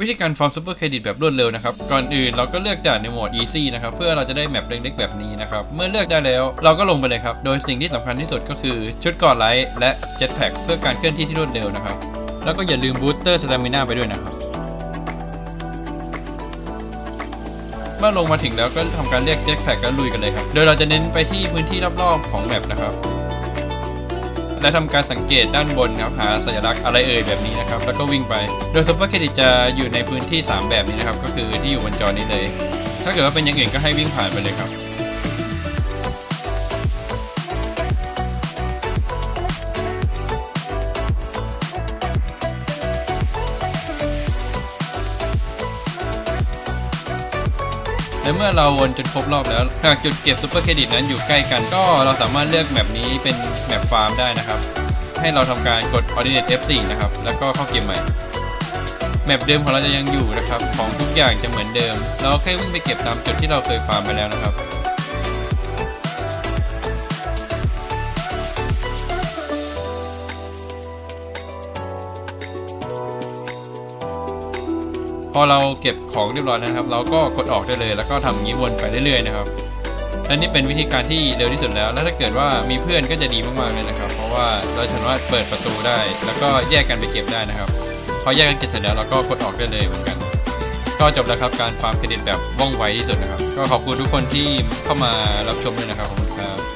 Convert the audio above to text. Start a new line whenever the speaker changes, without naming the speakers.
วิธีการฟาร์มซูเปอร์เครดิตแบบรวดเร็วนะครับ ก่อนอื่นเราก็เลือกด่านในโหมด easy นะครับ เพื่อเราจะได้แมปเล็กๆแบบนี้นะครับ เมื่อเลือกได้แล้วเราก็ลงไปเลยครับ โดยสิ่งที่สำคัญที่สุดก็คือชุดเกอดไลท์และเจ็ตแพ็คเพื่อการเคลื่อนที่ที่รวดเร็วนะครับ แล้วก็อย่าลืมบูสเตอร์สตามิน่าไปด้วยนะครับ เมื่อลงมาถึงแล้วก็ทำการเรียกเจ็ตแพ็คแล้วลุยกันเลยครับ โดยเราจะเน้นไปที่พื้นที่รอบๆของแมปนะครับ และทำการสังเกตด้านบนครับหาสัญลักษณ์อะไรเอ่ยแบบนี้นะครับ แล้วก็วิ่งไป โดยซุปเปอร์เครดิตจะอยู่ในพื้นที่ 3 แบบนี้นะครับ ก็คือที่อยู่บนจอนี้เลย ถ้าเกิดว่าเป็นอย่างอื่นก็ให้วิ่งผ่านไปเลยครับ และเมื่อเราวนจนครบรอบแล้ว หากจุดเก็บซูเปอร์เครดิตนั้นอยู่ใกล้กัน ก็เราสามารถเลือกแมปนี้เป็นแมปฟาร์มได้นะครับ ให้เราทำการกด Ordinate F4 นะครับ แล้วก็เข้าเกมใหม่ แมปเดิมของเราจะยังอยู่นะครับ ของทุกอย่างจะเหมือนเดิม เราแค่วิ่งไปเก็บตามจุดที่เราเคยฟาร์มไปแล้วนะครับ อเราเก็บของเรียบร้อยนะครับ เราก็กดออกได้เลย แล้วก็ทำงี้วนไปเรื่อยๆนะครับและนี่เป็นวิธีการที่เร็วที่สุดแล้ว และถ้าเกิดว่ามีเพื่อนก็จะดีมากๆเลยนะครับ เพราะว่าเราสามารถเปิดประตูได้ แล้วก็แยกกันไปเก็บได้นะครับ พอแยกกันเก็บเสร็จแล้วเราก็กดออกได้เลยเหมือนกัน ก็จบแล้วครับการฟาร์มเครดิตแบบว่องไวที่สุดนะครับ ก็ขอบคุณทุกคนที่เข้ามารับชมด้วยนะครับขอบคุณครับ